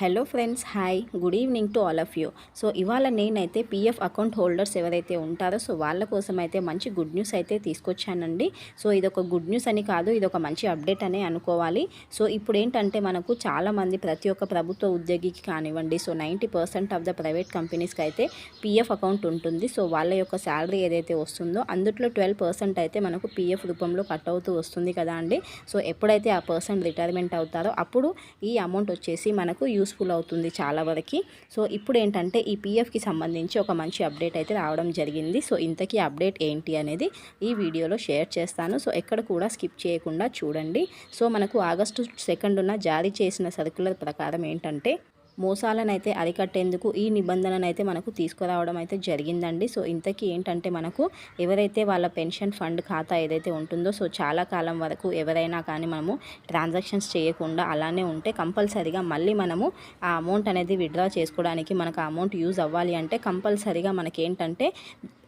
Hello friends hi good evening to all of you so ఇవాళ నేనైతే PF account holders ఎవరైతే ఉంటారో so వాళ్ళ కోసం అయితే మంచి గుడ్ న్యూస్ అయితే తీసుకొచ్చానండి. సో ఇది ఒక గుడ్ న్యూస్ అని కాదు ఇది ఒక మంచి అప్డేట్ అనే అనుకోవాలి. సో ఇప్పుడు ఏంటంటే మనకు చాలామంది ప్రతి ఒక్క ప్రభుత్వ ఉద్యోగికి కానివ్వండి so ninety percent of the private కంపెనీస్కి అయితే పీఎఫ్ అకౌంట్ ఉంటుంది. సో వాళ్ళ యొక్క శాలరీ ఏదైతే వస్తుందో అందులో ట్వెల్వ్ పర్సెంట్ అయితే మనకు పీఎఫ్ రూపంలో కట్ అవుతూ వస్తుంది కదా అండి. సో ఎప్పుడైతే ఆ పర్సన్ రిటైర్మెంట్ అవుతారో అప్పుడు ఈ అమౌంట్ వచ్చేసి మనకు యూస్ఫుల్ అవుతుంది చాలా వరకు. సో ఇప్పుడు ఏంటంటే ఈ పీఎఫ్కి సంబంధించి ఒక మంచి అప్డేట్ అయితే రావడం జరిగింది. సో ఇంతకీ అప్డేట్ ఏంటి అనేది ఈ వీడియోలో షేర్ చేస్తాను. సో ఎక్కడ కూడా స్కిప్ చేయకుండా చూడండి. సో మనకు ఆగస్టు సెకండున జారీ చేసిన సర్కులర్ ప్రకారం ఏంటంటే మోసాలనైతే అరికట్టేందుకు ఈ నిబంధననైతే మనకు తీసుకురావడం అయితే జరిగిందండి. సో ఇంతకీ ఏంటంటే మనకు ఎవరైతే వాళ్ళ పెన్షన్ ఫండ్ ఖాతా ఏదైతే ఉంటుందో సో చాలా కాలం వరకు ఎవరైనా కానీ మనము ట్రాన్సాక్షన్స్ చేయకుండా అలానే ఉంటే కంపల్సరీగా మళ్ళీ మనము ఆ అమౌంట్ అనేది విత్డ్రా చేసుకోవడానికి మనకు ఆ అమౌంట్ యూజ్ అవ్వాలి అంటే కంపల్సరీగా మనకి ఏంటంటే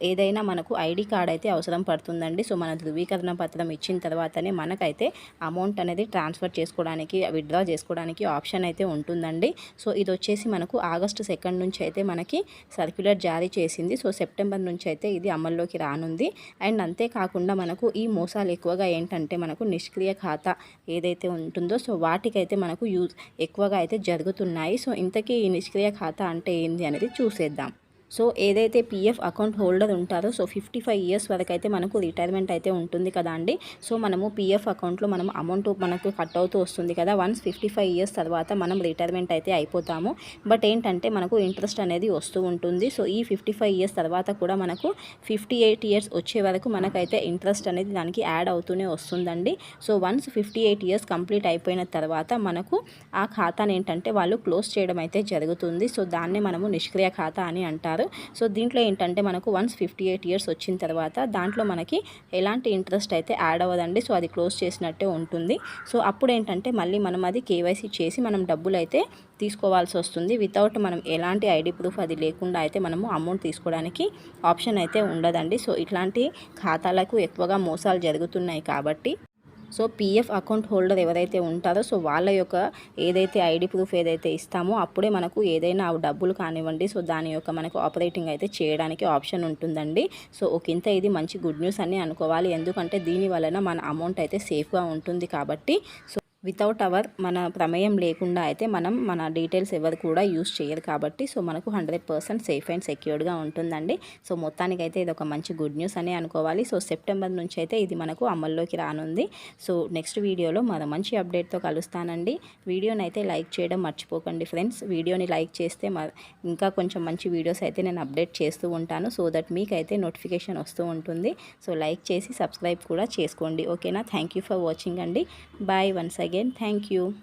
ఏదైనా మనకు ఐడి కార్డ్ అయితే అవసరం పడుతుందండి. సో మన ధృవీకరణ పత్రం ఇచ్చిన తర్వాతనే మనకైతే అమౌంట్ అనేది ట్రాన్స్ఫర్ చేసుకోవడానికి విత్డ్రా చేసుకోవడానికి ఆప్షన్ అయితే ఉంటుందండి. సో ఇది వచ్చేసి మనకు ఆగస్టు సెకండ్ నుంచి అయితే మనకి సర్క్యులర్ జారీ చేసింది. సో సెప్టెంబర్ నుంచి అయితే ఇది అమల్లోకి రానుంది. అండ్ అంతేకాకుండా మనకు ఈ మోసాలు ఎక్కువగా ఏంటంటే మనకు నిష్క్రియ ఖాతా ఏదైతే ఉంటుందో సో వాటికైతే మనకు యూజ్ ఎక్కువగా అయితే జరుగుతున్నాయి. సో ఇంతకీ ఈ నిష్క్రియ ఖాతా అంటే ఏంది అనేది చూసేద్దాం. సో ఏదైతే పీఎఫ్ అకౌంట్ హోల్డర్ ఉంటారో సో ఫిఫ్టీ ఫైవ్ ఇయర్స్ వరకు అయితే మనకు రిటైర్మెంట్ అయితే ఉంటుంది కదా అండి. సో మనము పీఎఫ్ అకౌంట్లో మనం అమౌంట్ మనకు కట్ అవుతూ వస్తుంది కదా వన్స్ ఫిఫ్టీ ఫైవ్ ఇయర్స్ తర్వాత మనం రిటైర్మెంట్ అయితే అయిపోతాము. బట్ ఏంటంటే మనకు ఇంట్రెస్ట్ అనేది వస్తూ ఉంటుంది. సో ఈ ఫిఫ్టీ ఫైవ్ ఇయర్స్ తర్వాత కూడా మనకు ఫిఫ్టీ ఎయిట్ ఇయర్స్ వచ్చే వరకు మనకైతే ఇంట్రెస్ట్ అనేది దానికి యాడ్ అవుతూనే వస్తుందండి. So once fifty eight years complete అయిపోయిన తర్వాత మనకు ఆ ఖాతాని ఏంటంటే వాళ్ళు క్లోజ్ చేయడం అయితే జరుగుతుంది. సో దాన్నే మనము నిష్క్రియ ఖాతా అని అంటారు. సో దీంట్లో ఏంటంటే మనకు వన్స్ ఫిఫ్టీ ఎయిట్ ఇయర్స్ వచ్చిన తర్వాత దాంట్లో మనకి ఎలాంటి ఇంట్రెస్ట్ అయితే యాడ్ అవ్వదండి. సో అది క్లోజ్ చేసినట్టే ఉంటుంది. సో అప్పుడు ఏంటంటే మళ్ళీ మనం అది కేవైసీ చేసి మనం డబ్బులు అయితే తీసుకోవాల్సి వస్తుంది. వితౌట్ మనం ఎలాంటి ఐడి ప్రూఫ్ అది లేకుండా అయితే మనము అమౌంట్ తీసుకోవడానికి ఆప్షన్ అయితే ఉండదండి. సో ఇట్లాంటి ఖాతాలకు ఎక్కువగా మోసాలు జరుగుతున్నాయి కాబట్టి సో పీఎఫ్ అకౌంట్ హోల్డర్ ఎవరైతే ఉంటారో సో వాళ్ళ యొక్క ఏదైతే ఐడి ప్రూఫ్ ఏదైతే ఇస్తామో అప్పుడే మనకు ఏదైనా డబ్బులు కానివ్వండి సో దాని యొక్క మనకు ఆపరేటింగ్ అయితే చేయడానికి ఆప్షన్ ఉంటుందండి. సో ఒకంత ఇది మంచి గుడ్ న్యూస్ అని అనుకోవాలి. ఎందుకంటే దీని వలన మన అమౌంట్ అయితే సేఫ్గా ఉంటుంది కాబట్టి సో వితౌట్ అవర్ మన ప్రమేయం లేకుండా అయితే మనం మన డీటెయిల్స్ ఎవరు కూడా యూస్ చేయరు కాబట్టి సో మనకు హండ్రెడ్ పర్సెంట్ సేఫ్ అండ్ సెక్యూర్డ్గా ఉంటుందండి. సో మొత్తానికైతే ఇది ఒక మంచి గుడ్ న్యూస్ అనే అనుకోవాలి. సో సెప్టెంబర్ నుంచి అయితే ఇది మనకు అమల్లోకి రానుంది. సో నెక్స్ట్ వీడియోలో మరో మంచి అప్డేట్తో కలుస్తానండి. వీడియోని అయితే లైక్ చేయడం మర్చిపోకండి ఫ్రెండ్స్ వీడియోని లైక్ చేస్తే ఇంకా కొంచెం మంచి వీడియోస్ అయితే నేను అప్డేట్ చేస్తూ ఉంటాను. సో దట్ మీకైతే నోటిఫికేషన్ వస్తూ ఉంటుంది. సో లైక్ చేసి సబ్స్క్రైబ్ కూడా చేసుకోండి. ఓకేనా థ్యాంక్ ఫర్ వాచింగ్ అండి. Bye once again. Thank you.